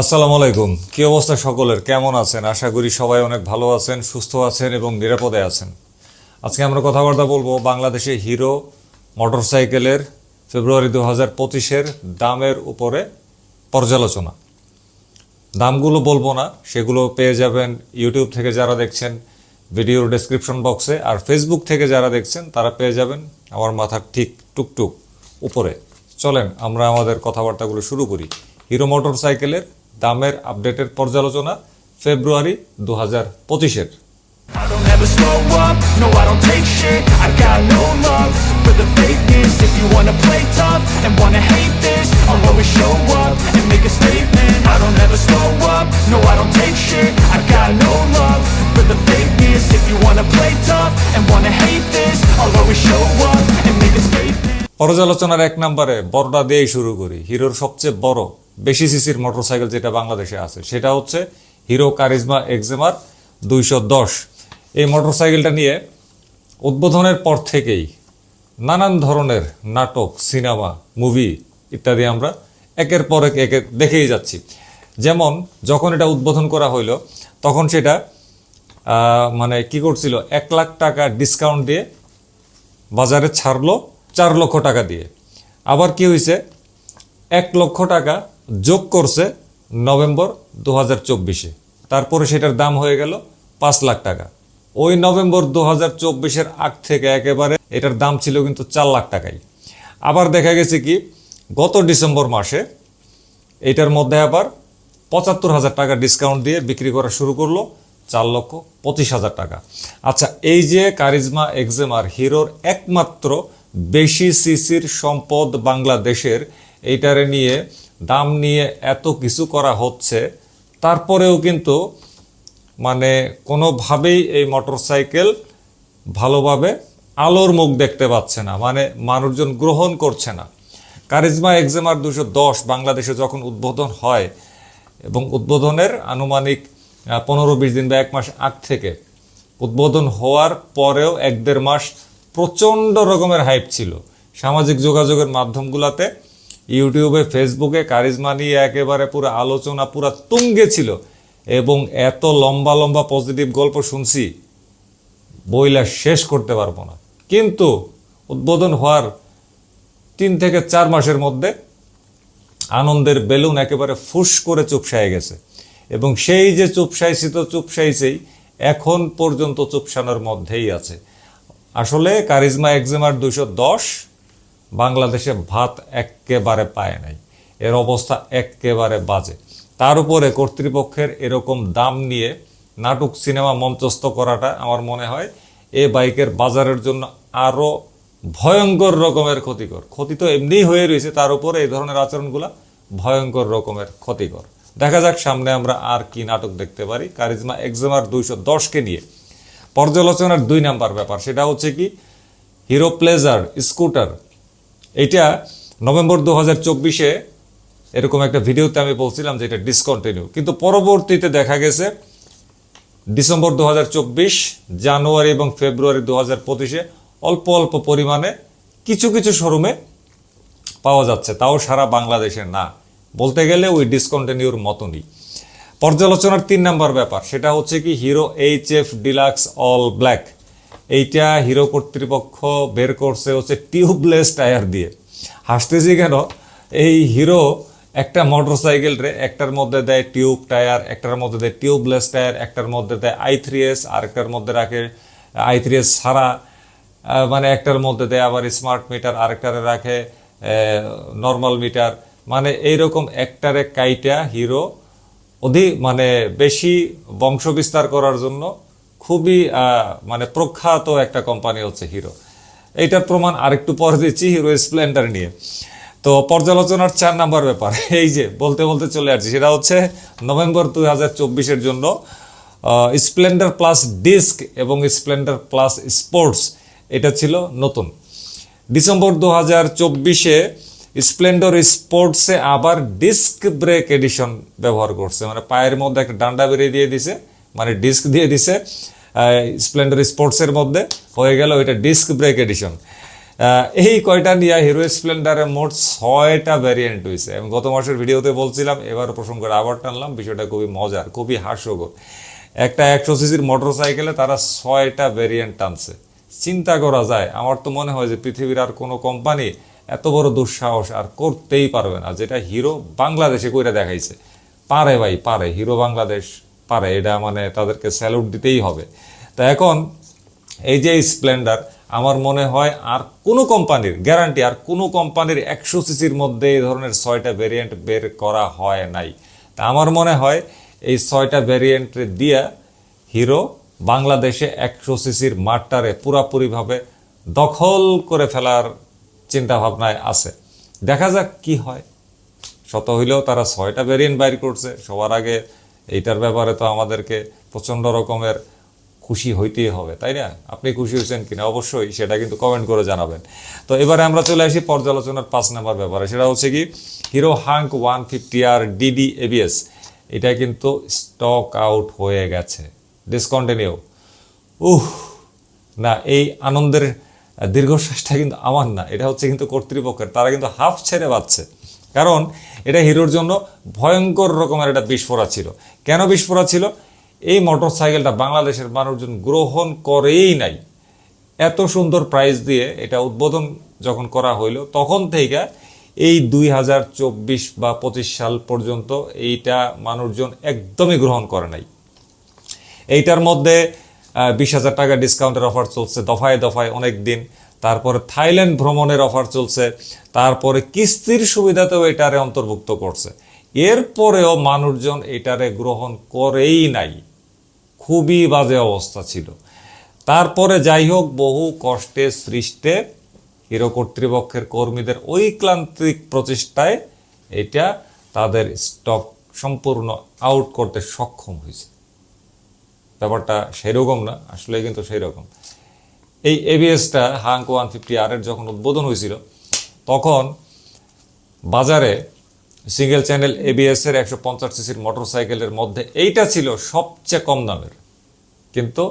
আসসালামু আলাইকুম। কি অবস্থা সকলের? কেমন আছেন? আশা করি সবাই অনেক ভালো আছেন, সুস্থ আছেন এবং নিরাপদে আছেন। আজকে আমরা কথাবার্তা বলব বাংলাদেশে হিরো মোটরসাইকেলের ফেব্রুয়ারি দু হাজার পঁচিশের দামের উপরে পর্যালোচনা। দামগুলো বলব না, সেগুলো পেয়ে যাবেন ইউটিউব থেকে যারা দেখছেন, ভিডিওর ডেসক্রিপশন বক্সে, আর ফেসবুক থেকে যারা দেখছেন, তারা পেয়ে যাবেন আমার মাথার ঠিক টুকটুক উপরে। চলেন আমরা আমাদের কথাবার্তাগুলো শুরু করি। হিরো মোটরসাইকেলের দামের আপডেটের পর্যালোচনা ফেব্রুয়ারি দু হাজার পঁচিশের পর্যালোচনার এক নাম্বারে বড়টা দিয়েই শুরু করি হিরোর সবচেয়ে বড় বেশি সিসির মোটরসাইকেল যেটা বাংলাদেশে আছে, সেটা হচ্ছে হিরো কারিজমা এক্সেমার দুইশো দশ। এই মোটরসাইকেলটা নিয়ে উদ্বোধনের পর থেকেই নানান ধরনের নাটক, সিনেমা, মুভি ইত্যাদি আমরা একের পর এক একে দেখেই যাচ্ছি। যেমন যখন এটা উদ্বোধন করা হইল, তখন সেটা মানে কি করছিল, এক লাখ টাকা ডিসকাউন্ট দিয়ে বাজারে ছাড়লো চার লক্ষ টাকা দিয়ে। আবার কি হয়েছে এক লক্ষ টাকা যোগ করছে নভেম্বর দু হাজার চব্বিশে। তারপরে সেটার দাম হয়ে গেল পাঁচ লাখ টাকা। ওই নভেম্বর দু হাজার চব্বিশের আগ থেকে একেবারে এটার দাম ছিল কিন্তু চার লাখ টাকাই। আবার দেখা গেছে কি, গত ডিসেম্বর মাসে এটার মধ্যে আবার পঁচাত্তর হাজার টাকা ডিসকাউন্ট দিয়ে বিক্রি করা শুরু করল চার লক্ষ পঁচিশ হাজার টাকা। আচ্ছা এই যে কারিজমা এক্সেমার হিরোর একমাত্র বেশি সিসির সম্পদ বাংলাদেশের, এইটারে নিয়ে দাম নিয়ে এত কিছু করা হচ্ছে, তারপরেও কিন্তু মানে কোনোভাবেই এই মোটরসাইকেল ভালোভাবে আলোর মুখ দেখতে পাচ্ছে না মানে মানুষজন গ্রহণ করছে না। কারিজমা এক্সেমার দুশো দশ বাংলাদেশে যখন উদ্বোধন হয় এবং উদ্বোধনের আনুমানিক পনেরো বিশ দিন বা এক মাস আগ থেকে উদ্বোধন হওয়ার পরেও এক দেড় মাস প্রচণ্ড রকমের হাইপ ছিল। সামাজিক যোগাযোগের মাধ্যমগুলোতে ইউটিউবে, ফেসবুকে কারিজমা নিয়ে একেবারে পুরো আলোচনা, পুরো তুঙ্গে ছিল। এবং এত লম্বা লম্বা পজিটিভ গল্প শুনছি, বইলা শেষ করতে পারব না। কিন্তু উদ্বোধন হওয়ার তিন থেকে চার মাসের মধ্যে আনন্দের বেলুন একেবারে ফুস করে চুপসায় গেছে। এবং সেই যে চুপসাইছি তো চুপসাইছেই, এখন পর্যন্ত চুপসানোর মধ্যেই আছে। আসলে কারিজমা এক্সেমার দুশো দশ বাংলাদেশে ভাত একেবারে পায় নাই। এর অবস্থা একেবারে বাজে। তার উপরে কর্তৃপক্ষের এরকম দাম নিয়ে নাটক সিনেমা মঞ্চস্থ করাটা আমার মনে হয় এ বাইকের বাজারের জন্য আরও ভয়ঙ্কর রকমের ক্ষতিকর। ক্ষতি তো এমনিই হয়ে রয়েছে, তার উপরে এই ধরনের আচরণগুলা ভয়ঙ্কর রকমের ক্ষতিকর। দেখা যাক সামনে আমরা আর কি নাটক দেখতে পারি। কারিজমা এক্সেমার দুইশো দশকে নিয়ে। পর্যালোচনার দুই নাম্বার ব্যাপার, সেটা হচ্ছে কি, হিরো প্লেজার, স্কুটার এইটা নভেম্বর দু হাজার চব্বিশে এরকম একটা ভিডিওতে আমি বলছিলাম যে এটা ডিসকন্টিনিউ কিন্তু পরবর্তীতে দেখা গেছে, ডিসেম্বর দু হাজার চব্বিশ, জানুয়ারি এবং ফেব্রুয়ারি দু হাজার পঁচিশে অল্প অল্প পরিমাণে কিছু কিছু শোরুমে পাওয়া যাচ্ছে, তাও সারা বাংলাদেশে না। বলতে গেলে ওই ডিসকন্টিনিউর মতনই। পর্যালোচনার তিন নাম্বার ব্যাপার, সেটা হচ্ছে কি Hero H F Deluxe all black এইটা হিরো কর্তৃপক্ষ বের করছে হচ্ছে টিউবলেস টায়ার দিয়ে। হাসতেছি কেন? এই হিরো একটা মোটরসাইকেল রে একটার মধ্যে দেয় টিউব টায়ার, একটার মধ্যে দেয় টিউবলেস টায়ার, একটার মধ্যে দেয় আই থ্রি এস, আর একটার মধ্যে রাখে আই থ্রি এস ছাড়া মানে একটার মধ্যে দেয় আবার স্মার্ট মিটার আরেকটারে রাখে নর্মাল মিটার মানে এইরকম একটারে কাইটা হিরো অধিক মানে বেশি বংশ বিস্তার করার জন্য খুবই মানে প্রখ্যাত একটা কোম্পানি হচ্ছে হিরো এইটার প্রমাণ আরেকটু পরে দিচ্ছি হিরো স্প্লেন্ডার নিয়ে। তো পর্যালোচনার চার নাম্বার ব্যাপার, এই যে বলতে বলতে চলে আসছি, সেটা হচ্ছে নভেম্বর দুই হাজার চব্বিশের জন্য স্প্লেন্ডার প্লাস ডিস্ক এবং স্প্লেন্ডার প্লাস স্পোর্টস এটা ছিল নতুন। ডিসেম্বর দু হাজার চব্বিশে স্প্লেন্ডর স্পোর্টসে আবার ডিস্ক ব্রেক এডিশন ব্যবহার করছে মানে পায়ের মধ্যে একটা ডান্ডা বেরিয়ে দিয়ে দিছে মানে ডিস্ক দিয়ে দিছে স্প্লেন্ডর স্পোর্টসের মধ্যে হয়ে গেল ওইটা ডিস্ক ব্রেক এডিশন এই কয়টা নিয়ে হিরো স্প্লেন্ডারের মোট ছয়টা ভ্যারিয়েন্ট হয়েছে আমি গত মাসের ভিডিওতে বলছিলাম, এবার প্রসঙ্গটা আবার টানলাম, বিষয়টা খুবই মজার, খুবই হাস্যকর। একটা একশো সিসির মোটর সাইকেলে তারা ছয়টা ভ্যারিয়েন্ট টানছে। চিন্তা করা যায়, আমার তো মনে হয় যে পৃথিবীর আর কোনো কোম্পানি এত বড় দুঃসাহস আর করতেই পারবে না, যেটা হিরো বাংলাদেশে কইরা দেখাইছে। পারে ভাই, পারে। হিরো বাংলাদেশ পারে, এটা মানে তাদেরকে স্যালুট দিতেই হবে। তা এখন, এই যে স্প্লেন্ডার আমার মনে হয় আর কোনো কোম্পানির গ্যারান্টি আর কোনো কোম্পানির একশো সিসির মধ্যে এই ধরনের ছয়টা ভেরিয়েন্ট বের করা হয় নাই। তা আমার মনে হয় এই ছয়টা ভেরিয়েন্ট দিয়া হিরো বাংলাদেশে একশো সিসির মাঠটারে পুরাপুরিভাবে দখল করে ফেলার চিন্তা ভাবনায় আছে। দেখা যাক কি হয়। শত হইলেও তারা ছয়টা ভেরিয়েন্ট বাইর করছে, সবার আগে এইটার ব্যাপারে তো আমাদেরকে প্রচণ্ড রকমের খুশি হইতেই হবে, তাই না? আপনি খুশি হয়েছেন কিনা? অবশ্যই, সেটা কিন্তু কমেন্ট করে জানাবেন। তো এবারে আমরা চলে আসি পর্যালোচনার পাঁচ নাম্বার ব্যাপারে। সেটা হচ্ছে কি, Hero Hunk one fifty R DD ABS, এটা কিন্তু স্টক আউট হয়ে গেছে। ডিসকন্টিনিউ উহ না, এই আনন্দের দীর্ঘশ্বাসটা কিন্তু আমার না, এটা হচ্ছে কিন্তু কর্তৃপক্ষের। তারা কিন্তু হাফ ছেড়ে পাচ্ছে কারণ এটা হিরোর জন্য ভয়ঙ্কর রকমের একটা বিস্ফোরা ছিল। কেন বিস্ফোরা ছিল? এই মোটর সাইকেলটা বাংলাদেশের মানুষজন গ্রহণ করেই নাই। এত সুন্দর প্রাইস দিয়ে এটা উদ্বোধন যখন করা হইল, তখন থেকে এই দুই হাজার চব্বিশ বা পঁচিশ সাল পর্যন্ত এইটা মানুষজন একদমই গ্রহণ করে নাই। এইটার মধ্যে বিশ হাজার টাকা ডিসকাউন্টের অফার চলছে, দফায় দফায় অনেক দিন তারপরে থাইল্যান্ড ভ্রমণের অফার চলছে, তারপরে কিস্তির সুবিধাতেও এটারে অন্তর্ভুক্ত করছে। এরপরেও মানুষজন এটারে গ্রহণ করেই নাই। খুবই বাজে অবস্থা ছিল। তারপরে যাই হোক, বহু কষ্টে সৃষ্টে হিরো কর্তৃপক্ষের কর্মীদের ওই ক্লান্তিক প্রচেষ্টায় এটা তাদের স্টক সম্পূর্ণ আউট করতে সক্ষম হয়েছে। ব্যাপারটা সেরকম না, আসলে কিন্তু সেই রকম এই এবিএসটা হাঙ্ক ওয়ান ফিফটি আর এর যখন উদ্বোধন হয়েছিল, তখন বাজারে সিঙ্গেল চ্যানেল এবিএস এর একশো পঞ্চাশ সিসির মোটরসাইকেলের মধ্যে এইটা ছিল সবচেয়ে কম দামের। কিন্তু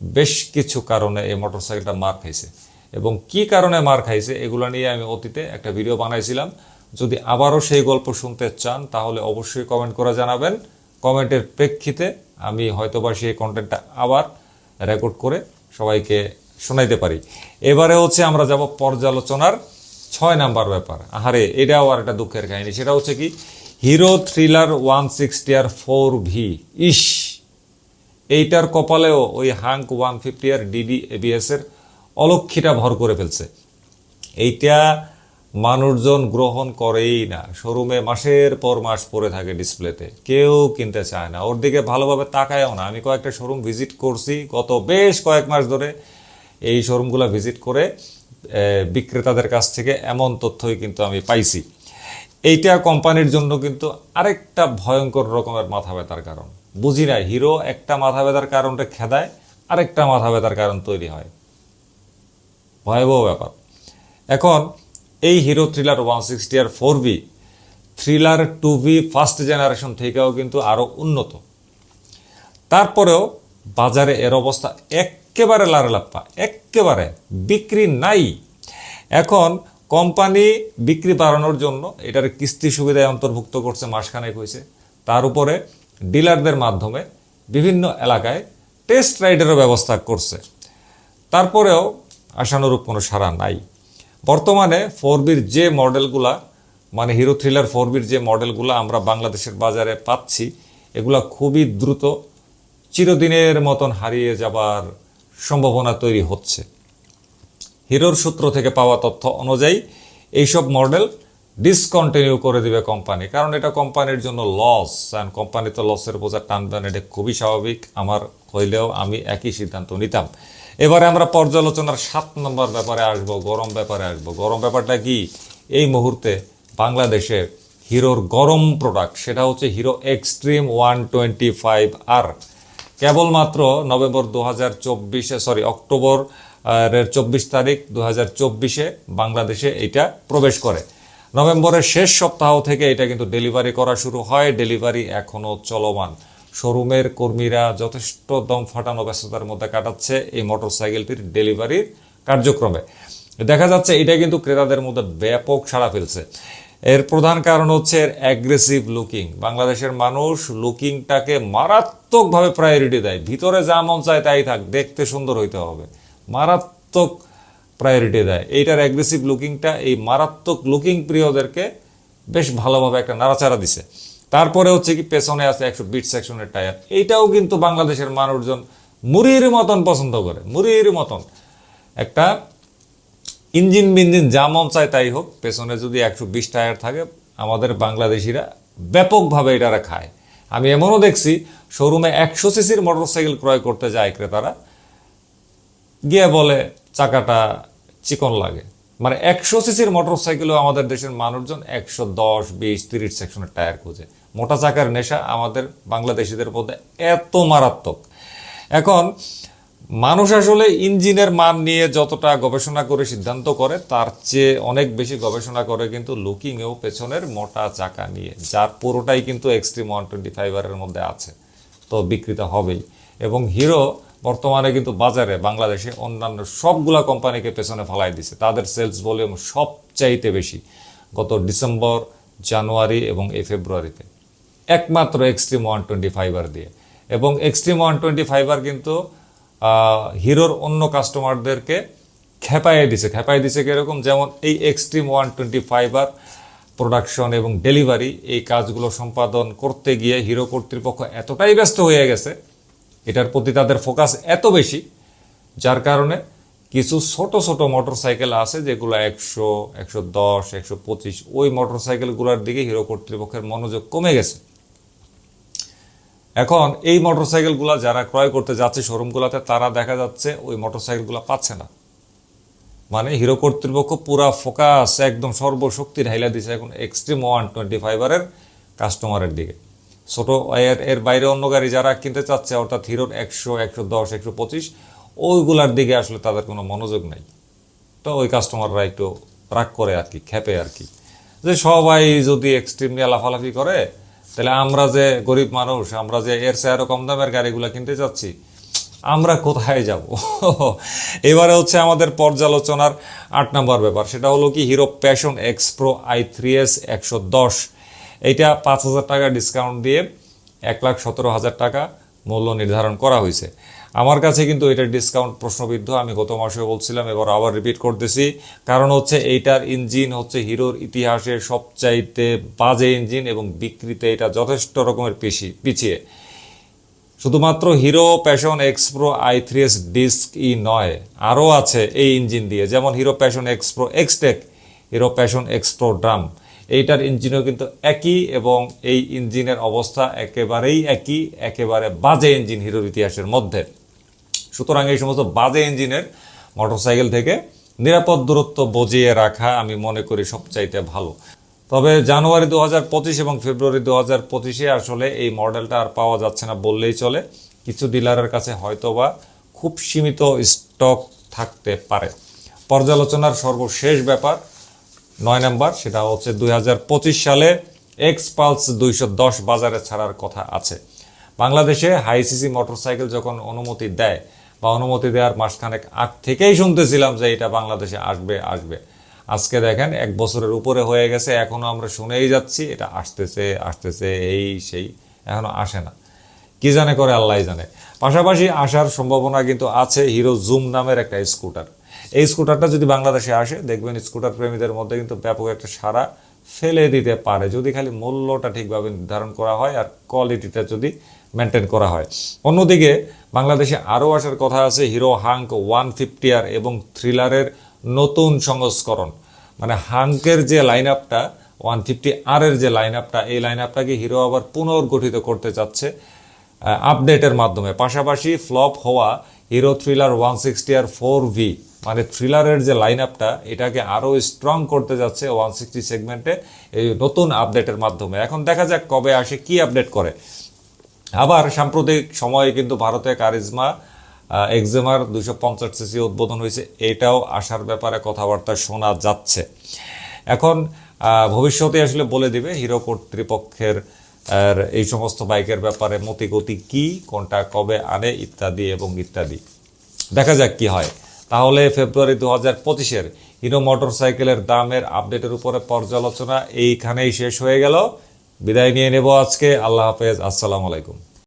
বেশ কিছু কারণে এই মোটরসাইকেলটা মার খাইছে। এবং কি কারণে মার খাইছে, এগুলো নিয়ে আমি অতীতে একটা ভিডিও বানাইছিলাম। যদি আবারও সেই গল্প শুনতে চান, তাহলে অবশ্যই কমেন্ট করে জানাবেন। কমেন্টের প্রেক্ষিতে আমি হয়তোবা সেই কন্টেন্টটা আবার রেকর্ড করে সবাইকে শোনাইতে পারি। এবারে হচ্ছে আমরা যাব পর্যালোচনার ছয় নাম্বার ব্যাপার। আহারে, এটাও আর একটা দুঃখের কাহিনী। সেটা হচ্ছে কি, Hero Thriller one sixty R four V ইস এইটার কপালেও ওই Hunk one fifty R DD ABS এর অলক্ষীটা ভর করে ফেলছে। এইটা মানুষজন গ্রহণ করেই না। শোরুমে মাসের পর মাস পরে থাকে ডিসপ্লেতে। কেউ কিনতে চায় না। ওর দিকে ভালোভাবে তাকায়ও না। আমি কয়েকটা শোরুম ভিজিট করছি গত বেশ কয়েক মাস ধরে। এই শোরুমগুলো ভিজিট করে বিক্রেতাদের কাছ থেকে এমন তথ্যই কিন্তু আমি পাইছি। এইটা কোম্পানির জন্য কিন্তু আরেকটা ভয়ঙ্কর রকমের মাথা ব্যথার কারণ। বুঝি না, হিরো একটা মাথা ব্যথার কারণটা খেদায়, আরেকটা মাথা ব্যথার কারণ তৈরি হয়। ভয়াবহ ব্যাপার। এখন, এই Hero Thriller one sixty R four V thriller two V first generation থেকেও কিন্তু আরও উন্নত। তারপরেও বাজারে এর অবস্থা একেবারে লারেলাপ্পা, একেবারে বিক্রি নাই। এখন কোম্পানি বিক্রি বাড়ানোর জন্য এটার কিস্তি সুবিধায় অন্তর্ভুক্ত করছে, মাসখানেক হয়েছে। তার উপরে ডিলারদের মাধ্যমে বিভিন্ন এলাকায় টেস্ট রাইডেরও ব্যবস্থা করছে। তারপরেও আশানুরূপ কোনো সাড়া নাই। বর্তমানে ফোর বির যে মডেলগুলা মানে হিরো থ্রিলার ফোর বির যে মডেলগুলো আমরা বাংলাদেশের বাজারে পাচ্ছি, এগুলা খুবই দ্রুত চিরদিনের মতন হারিয়ে যাবার সম্ভাবনা তৈরি হচ্ছে। হিরোর সূত্র থেকে পাওয়া তথ্য অনুযায়ী, এইসব মডেল ডিসকন্টিনিউ করে দিবে কোম্পানি। কারণ এটা কোম্পানির জন্য লস অ্যান্ড কোম্পানি তো লসের বোঝা টানবেন এটা খুবই স্বাভাবিক। আমার হইলেও আমি একই সিদ্ধান্ত নিতাম। এবারে আমরা পর্যালোচনার সাত নম্বর ব্যাপারে আসব, গরম ব্যাপারে আসব। গরম ব্যাপারটা কি? এই মুহূর্তে বাংলাদেশে হিরোর গরম প্রোডাক্ট সেটা হচ্ছে Hero Xtreme one twenty five R কেবলমাত্র নভেম্বর দু হাজার চব্বিশে সরি অক্টোবর এর চব্বিশ তারিখ দু হাজার চব্বিশে বাংলাদেশে এটা প্রবেশ করে। নভেম্বরের শেষ সপ্তাহ থেকে এটা কিন্তু ডেলিভারি করা শুরু হয়, ডেলিভারি এখনও চলমান। শোরুমের কর্মীরা যথেষ্ট দম ফাটানো ব্যস্ততার মধ্যে কাটাচ্ছে এই মোটরসাইকেলটির ডেলিভারির কার্যক্রমে। দেখা যাচ্ছে এটা কিন্তু ক্রেতাদের মধ্যে ব্যাপক সাড়া ফেলছে। এর প্রধান কারণ হচ্ছে এর অ্যাগ্রেসিভ লুকিং বাংলাদেশের মানুষ লুকিংটাকে মারাত্মকভাবে প্রায়োরিটি দেয়। ভিতরে যা মন চায় তাই থাক, দেখতে সুন্দর হইতে হবে। মারাত্মক প্রায়োরিটি দেয়। এইটার অ্যাগ্রেসিভ লুকিংটা এই মারাত্মক লুকিং প্রিয়দেরকে বেশ ভালোভাবে একটা নাড়াচাড়া দিছে। তারপরে হচ্ছে কি, পেছনে আছে একশো বিট সেকশনের টায়ার এইটাও কিন্তু বাংলাদেশের মানুষজন মুড়ির মতন পছন্দ করে। মুড়ির মতন। একটা ইঞ্জিন বিঞ্জিন যা মন চায় তাই হোক, পেছনে যদি একশো বিশ টায়ার থাকে, আমাদের বাংলাদেশিরা ব্যাপকভাবে এটারা খায়। আমি এমনও দেখছি, শোরুমে একশো সিসির মোটরসাইকেল ক্রয় করতে যায় ক্রেতারা, গিয়ে বলে, চাকাটা চিকন লাগে। মানে একশো সিসির মোটর সাইকেলও আমাদের দেশের মানুষজন একশো দশ, বিশ, তিরিশ সেকশনের টায়ার খুঁজে। মোটা চাকার নেশা আমাদের বাংলাদেশিদের মধ্যে এত মারাত্মক। এখন মানুষ আসলে ইঞ্জিনের মান নিয়ে যতটা গবেষণা করে সিদ্ধান্ত করে, তার চেয়ে অনেক বেশি গবেষণা করে কিন্তু লুকিংয়েও পেছনের মোটা চাকা নিয়ে, যার পুরোটাই কিন্তু এক্সট্রিম ওয়ান টোয়েন্টি ফাইভারের মধ্যে আছে, তো বিকৃত হবেই। এবং হিরো বর্তমানে কিন্তু বাজারে বাংলাদেশে অন্যান্য সবগুলা কোম্পানিকে পেছনে ফেলাই দিছে। তাদের সেলস ভলিউম সবচাইতে বেশি গত ডিসেম্বর, জানুয়ারি এবং এই ফেব্রুয়ারিতে। একমাত্র এক্সট্রিম ওয়ান টোয়েন্টি ফাইবার দিয়ে। এবং এক্সট্রিম ওয়ান টোয়েন্টি ফাইবার কিন্তু হিরোর অন্য কাস্টমারদেরকে খেপাইয়ে দিছে। খেপাইয়ে দিছে কীরকম? যেমন এই Xtreme one twenty five R production এবং ডেলিভারি এই কাজগুলো সম্পাদন করতে গিয়ে হিরো কর্তৃপক্ষ এতটাই ব্যস্ত হয়ে গেছে, এটার প্রতি তাদের ফোকাস এত বেশি, যার কারণে কিছু ছোট ছোট মোটরসাইকেল আছে যেগুলো একশো একশো দশ, একশো পঁচিশ, ওই মোটরসাইকেলগুলোর দিকে হিরো কর্তৃপক্ষের মনোযোগ কমে গেছে। এখন এই মোটরসাইকেলগুলো যারা ক্রয় করতে যাচ্ছে শোরুমগুলোতে, তারা দেখা যাচ্ছে ওই মোটরসাইকেলগুলো পাচ্ছে না। মানে হিরো কর্তৃপক্ষ পুরা ফোকাস একদম সর্বশক্তির ঢাইলা দিছে এখন এক্সট্রিম ওয়ান টোয়েন্টি ফাইভারের কাস্টমারের দিকে। ছোট এর এর বাইরে অন্য গাড়ি যারা কিনতে চাচ্ছে, অর্থাৎ হিরোর একশো একশো দশ, একশো পঁচিশ, ওইগুলার দিকে আসলে তাদের কোনো মনোযোগ নাই। তো ওই কাস্টমাররা একটু রাগ করে আর কি খেপে আর কি। যে সবাই যদি এক্সট্রিম নিয়ে লাফালাফি করে তাহলে আমরা যে গরিব মানুষ, আমরা যে এর চেয়ে আরও কম দামের গাড়িগুলো কিনতে যাচ্ছি, আমরা কোথায় যাব? এবারে হচ্ছে আমাদের পর্যালোচনার আট নম্বর ব্যাপার, সেটা হলো কি Hero Passion Xpro i three S একশো দশ। এইটা পাঁচ হাজার টাকা ডিসকাউন্ট দিয়ে এক লাখ সতেরো হাজার টাকা মূল্য নির্ধারণ করা হয়েছে। আমার কাছে কিন্তু এটার ডিসকাউন্ট প্রশ্নবিদ্ধ, আমি গত মাসে বলছিলাম, এবার আবার রিপিট করতেছি। কারণ হচ্ছে এইটার ইঞ্জিন হচ্ছে হিরোর ইতিহাসের সবচাইতে বাজে ইঞ্জিন এবং বিক্রিতে এটা যথেষ্ট রকমের পেশি পিছিয়ে। শুধুমাত্র Hero Passion X Pro i three S disc ই নয়, আরও আছে এই ইঞ্জিন দিয়ে। যেমন Hero Passion X Pro Xtec Hero Passion X Pro drum এইটার ইঞ্জিনও কিন্তু একই এবং এই ইঞ্জিনের অবস্থা একেবারেই একই, একেবারে বাজে ইঞ্জিন হিরোর ইতিহাসের মধ্যে। সুতরাং এই সমস্ত বাজে ইঞ্জিনের মোটরসাইকেল থেকে নিরাপদ দূরত্ব বজিয়ে রাখা আমি মনে করি সবচাইতে ভালো। তবে জানুয়ারি দু হাজার পঁচিশ এবং ফেব্রুয়ারি দু হাজার পঁচিশে আসলে এই মডেলটা আর পাওয়া যাচ্ছে না বললেই চলে। কিছু ডিলারের কাছে হয়তোবা খুব সীমিত স্টক থাকতে পারে। পর্যালোচনার সর্বশেষ ব্যাপার নয় নাম্বার, সেটা হচ্ছে দুই হাজার পঁচিশ সালে এক্স পালস দুইশো দশ বাজারে ছাড়ার কথা আছে। বাংলাদেশে হাই সিসি মোটরসাইকেল যখন অনুমতি দেয় বা অনুমতি দেওয়ার মাসখানেক আগ থেকেই শুনতেছিলাম যে এটা বাংলাদেশে আসবে আসবে। আজকে দেখেন, এক বছরের উপরে হয়ে গেছে, এখনও আমরা শুনেই যাচ্ছি, এটা আসতেছে আসতেছে, এই, সেই, এখনও আসে না। কি জানে করে, আল্লাহ জানে। পাশাপাশি আসার সম্ভাবনা কিন্তু আছে, হিরো জুম নামের একটা স্কুটার। এই স্কুটারটা যদি বাংলাদেশে আসে, দেখবেন স্কুটার প্রেমীদের মধ্যে কিন্তু ব্যাপক একটা সারা ফেলে দিতে পারে। যদি খালি মূল্যটা ঠিকভাবে নির্ধারণ করা হয়, আর কোয়ালিটিটা যদি মেনটেন করা হয়। অন্যদিকে, বাংলাদেশে আরও আসার কথা আছে Hero Hunk one fifty R এবং থ্রিলারের নতুন সংস্করণ। মানে হাঙ্কের যে লাইন আপটা ওয়ান ফিফটি আর এর যে লাইন আপটা এই লাইন আপটাকে হিরো আবার পুনর্গঠিত করতে চাচ্ছে আপডেটের মাধ্যমে। পাশাপাশি ফ্লপ হওয়া Hero Thriller one sixty R four V মানে থ্রিলারের যে লাইন আপটা এটাকে আরও স্ট্রং করতে যাচ্ছে ওয়ান সিক্সটি সেগমেন্টে এই নতুন আপডেটের মাধ্যমে। এখন দেখা যাক কবে আসে, কি আপডেট করে। আবার সাম্প্রতিক সময়ে কিন্তু ভারতে কারিজমা এক্সেমার দুশো পঞ্চাশ সিসি উদ্বোধন হয়েছে। এটাও আসার ব্যাপারে কথাবার্তা শোনা যাচ্ছে। এখন ভবিষ্যতে আসলে বলে দিবে হিরো কর্তৃপক্ষের, আর এই সমস্ত বাইকের ব্যাপারে মতিগতি কি, কোনটা কবে আনে ইত্যাদি এবং ইত্যাদি। দেখা যাক কি হয়। তাহলে ফেব্রুয়ারি দু হাজার পঁচিশের হিরো মোটরসাইকেলের দামের আপডেটের উপরে পর্যালোচনা এইখানেই শেষ হয়ে গেল। বিদায় নিয়ে নেব আজকে। আল্লাহ হাফেজ। আসসালামু আলাইকুম।